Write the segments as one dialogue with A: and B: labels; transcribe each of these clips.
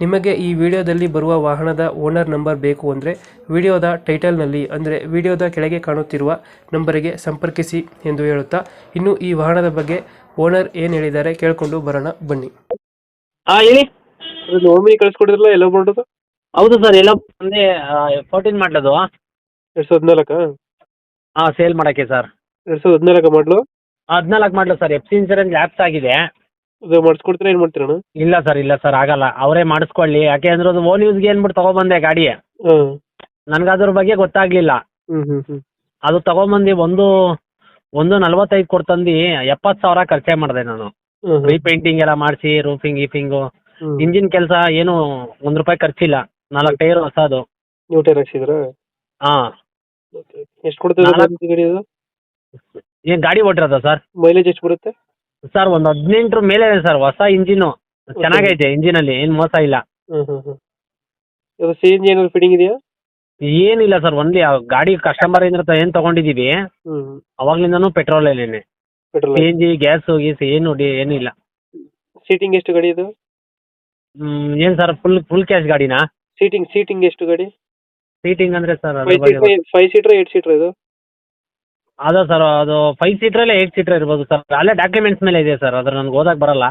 A: ನಿಮಗೆ ಈ ವಿಡಿಯೋದಲ್ಲಿ ಬರುವ ವಾಹನದ ಓನರ್ ನಂಬರ್ ಬೇಕು ಅಂದರೆ ವಿಡಿಯೋದ ಟೈಟಲ್ನಲ್ಲಿ ಅಂದರೆ ವಿಡಿಯೋದ ಕೆಳಗೆ ಕಾಣುತ್ತಿರುವ ನಂಬರಿಗೆ ಸಂಪರ್ಕಿಸಿ ಎಂದು ಹೇಳುತ್ತಾ ಇನ್ನು ಈ ವಾಹನದ ಬಗ್ಗೆ ಓನರ್ ಏನು ಹೇಳಿದ್ದಾರೆ ಕೇಳಿಕೊಂಡು ಬರೋಣ ಬನ್ನಿ.
B: ಹಾಂ ಹೇಳಿ.
A: ಓಮಿನಿ ಕಳಿಸ್ಕೊಡಿದ್ರಲ್ಲ ಎಲ್ಲೋ ಮಾಡೋದು
B: ಹೌದು ಸರ್ ಎಲ್ಲ ಒಂದೇ ಫೋರ್ಟೀನ್ ಮಾಡ್ಲದು.
A: ಎರಡು ಸಾವಿರದ ಹದಿನಾಲ್ಕಾ?
B: ಹಾಂ ಸೇಲ್ ಮಾಡೋಕ್ಕೆ ಸರ್.
A: ಎರಡು ಸಾವಿರದ ಹದಿನಾಲ್ಕು ಮಾಡಲು?
B: ಹದಿನಾಲ್ಕು ಮಾಡಲು sir F C insurance lapse ಆಗಿದೆ.
A: ಅದು ಮಾಡಿಸ್ಕೊಡ್ತೀರಾ ಏನು ಮಾಡ್ತೀರಣ್ಣ?
B: ಇಲ್ಲ ಸರ್ ಇಲ್ಲ ಸರ್ ಆಗಲ್ಲ. ಅವರೇ ಮಾಡಿಸ್ಕೊಳ್ಳಿ. ಯಾಕೆ ಅಂದ್ರೆ ಅದು ಓನ್ ಯೂಸ್ಗೆ ಏನ್ಬಿಟ್ಟು ತಗೊಬಂದೆ ಗಾಡಿ.
A: ಹಾಂ.
B: ನನಗೆ ಅದ್ರ ಬಗ್ಗೆ ಗೊತ್ತಾಗ್ಲಿಲ್ಲ.
A: ಹ್ಞೂ ಹ್ಞೂ ಹ್ಞೂ
B: ಅದು ತಗೊಂಬಂದಿ ಒಂದು ಒಂದು ನಲ್ವತ್ತೈದು ಕೊಡ್ತಂದಿ ಎಪ್ಪತ್ ಸಾವಿರ ಖರ್ಚೆ ಮಾಡಿದೆ ನಾನು.
A: ಹಾಂ
B: ರೀಪೇಂಟಿಂಗ್ ಎಲ್ಲ ಮಾಡಿಸಿ ರೂಫಿಂಗ್ ಗೀಫಿಂಗು.
A: ಹ್ಞೂ
B: ಇಂಜಿನ್ ಕೆಲಸ ಏನು ಒಂದ್ ರೂಪಾಯಿ ಖರ್ಚಿಲ್ಲ. ನಾಲ್ಕು ಟೈರ್ ಹೊಸದು.
A: ನೀವು ಟೈರ್ ಹಾಕ್ಸಿದ್ರಾ?
B: ಹಾಂ.
A: ಎಷ್ಟು
B: ನಾಲ್ಕು-
A: ಗಾಡಿ ಅದು?
B: ಏನು ಗಾಡಿ ಓಟಿರೋದಾ ಸರ್?
A: ಮೈಲೇಜ್ ಎಷ್ಟು ಬರುತ್ತೆ?
B: ಸರ್ ಒಂದ್ ಹದಿನೆಂಟರ ಮೇಲೆ ಇದೆ ಸರ್ ಹೊಸ ಇಂಜಿನ್ ಚೆನ್ನಾಗೈತೆ ಇಂಜಿನಲ್ಲಿ ಏನು ಮೋಸ ಇಲ್ಲ.
A: ಹ್ಮ್ ಹ್ಮ್ ಹ್ಮ್. ಇದು ಸಿ ಎನ್ ಜಿ ಏನಾದ್ರು ಫಿಟ್ಟಿಂಗ್ ಇದೆಯಾ?
B: ಏನಿಲ್ಲ ಸರ್ ಒನ್ಲಿ ಗಾಡಿ ಕಸ್ಟಮರ್ ಇಂದ ಏನು ತಗೊಂಡಿದೀವಿ
A: ಹ್ಮ್
B: ಅವಾಗ್ಲಿಂದನೂ ಅಲ್ಲೇನೆ.
A: Petrol
B: C gas G gas ಗೀಸ್ ಏನು ಡಿ ಏನಿಲ್ಲ
A: ಸೀಟಿಂಗ್ ಎಷ್ಟು ಗಾಡಿ ಇದು?
B: ಏನು ಸರ್ ಫುಲ್ ಫುಲ್ ಕ್ಯಾಶ್ ಗಾಡಿನಾ?
A: ಸೀಟಿಂಗ್ ಸೀಟಿಂಗ್ ಎಷ್ಟು ಗಾಡಿ?
B: ಸೀಟಿಂಗ್ ಅಂದ್ರೆ sir
A: five seater eight seater ಇದು?
B: ಅದ ಸರ್ ಅದು ಫೈವ್ ಸೀಟ್ರಲ್ಲೇ ಏಯ್ಟ್ ಸೀಟರ್ ಇರ್ಬೋದು ಸರ್ ಅಲ್ಲೇ ಡಾಕ್ಯುಮೆಂಟ್ಸ್ ಮೇಲೆ ಇದೆ ಸರ್ ಅದ್ರ ನನಗೆ ಓದಕ್ ಬರಲ್ಲ.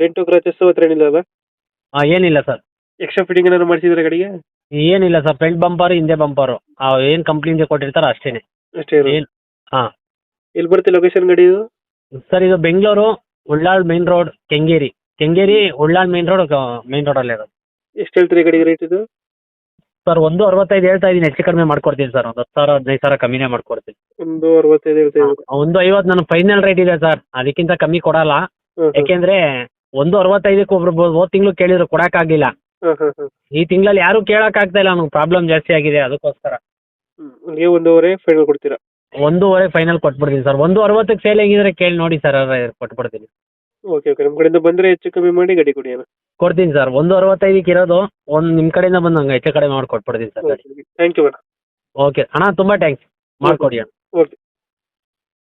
A: ಡೆಂಟು ಕ್ರಾಚಸ್ ಹತ್ರ ಏನಿಲ್ಲ ಅಲ್ಲ
B: ಆ, ಏನಿಲ್ಲ ಸರ್
A: ಎಕ್ಸ್ಟ್ರಾ ಫಿಟ್ಟಿಂಗ್ ಏನಾದ್ರು ಮಾಡಿಸಿದ್ರೆ ಕಡೆಗೆ?
B: ಏನಿಲ್ಲ ಸರ್ ಫ್ರಂಟ್ ಬಂಪರ್ ಹಿಂದೆ ಬಂಪರು ಏನು ಕಂಪ್ನಿಂದ ಕೊಟ್ಟಿರ್ತಾರೆ ಅಷ್ಟೇ
A: ಅಷ್ಟೇ
B: ಏನು ಹಾ.
A: ಎಲ್ಲಿ ಬರುತ್ತೆ ಲೊಕೇಶನ್ ಗಾಡಿ ಇದು?
B: ಸರ್ ಇದು Bengaluru Ullal main road Kengeri. Kengeri Ullal main road main ರೋಡಲ್ಲೇ ಇರೋದು.
A: ಎಷ್ಟು ಹೇಳ್ತೀರಿ ಗಾಡಿಗೆ ರೇಟ್ ಇದು?
B: ಸರ್ ಒಂದು ಅರವತ್ತೈದು ಹೇಳ್ತಾ ಇದೀನಿ ಹೆಚ್ಚು ಕಡಿಮೆ ಮಾಡ್ಕೊಡ್ತೀನಿ ಸರ್. ಒಂದು ಹತ್ತು ಸಾವಿರ ಹದಿನೈದು ಸಾವಿರ ಕಮ್ಮಿನೇ ಮಾಡ್ಕೊಡ್ತೀನಿ.
A: ಒಂದು ಅರವತ್ತೈದು ಹೇಳ್ತಾ
B: ಒಂದು ಐವತ್ತು ನನ್ನ ಫೈನಲ್ ರೇಟ್ ಇದೆ ಸರ್. ಅದಕ್ಕಿಂತ ಕಮ್ಮಿ ಕೊಡಲ್ಲ. ಯಾಕೆಂದ್ರೆ ಒಂದು ಅರವತ್ತೈದಕ್ಕೆ ಒಬ್ರು ಬ- ಹೋದ್ ತಿಂಗಳು ಕೇಳಿದ್ರು
A: ಕೊಡಕ್ ಆಗಿಲ್ಲ
B: ಈ ತಿಂಗಳಲ್ಲಿ ಯಾರು ಕೇಳಕ್ಕಾಗ್ತಾ ಇಲ್ಲ ನನಗೆ ಪ್ರಾಬ್ಲಮ್ ಜಾಸ್ತಿ ಆಗಿದೆ ಅದಕ್ಕೋಸ್ಕರ.
A: ಹ್ಮ್ ಒಂದೂವರೆ ಫೈನಲ್ ಕೊಡ್ತೀರಾ?
B: ಒಂದೂವರೆ ಫೈನಲ್ ಕೊಟ್ಬಿಡ್ತೀನಿ ಸರ್. ಒಂದು ಅರವತ್ತಕ್ಕೆ ಸೇಲ್ ಆಗಿದ್ರೆ ಕೇಳಿ ನೋಡಿ ಸರ್ ಕೊಟ್ಬಿಡ್ತೀನಿ.
A: ಓಕೆ ಓಕೆ ನಮ್ಮ ಕಡೆಯಿಂದ ಬಂದ್ರೆ ಹೆಚ್ಚು ಕಮ್ಮಿ ಮಾಡಿ ಗಾಡಿ ಕೊಡಿ ಅಣ್ಣ.
B: ಕೊಡ್ತೀನಿ ಸರ್ ಒಂದು ಅರವತ್ತೈದಕ್ಕೆ ಇರೋದು ಒಂದು ನಿಮ್ಮ ಕಡೆಯಿಂದ ಬಂದು ಹಂಗೆ ಹೆಚ್ಚು ಕಡಿಮೆ ಮಾಡಿ ಕೊಟ್ಬಿಡ್ತೀನಿ ಸರ್ ಗಾಡಿ
A: ಥ್ಯಾಂಕ್ ಯು ಮೇಡಮ್
B: ಓಕೆ ಅಣ್ಣ ತುಂಬಾ ಥ್ಯಾಂಕ್ಸ್ ಮಾಡಿಕೊಡಿ ಅಣ್ಣ.
A: ಓಕೆ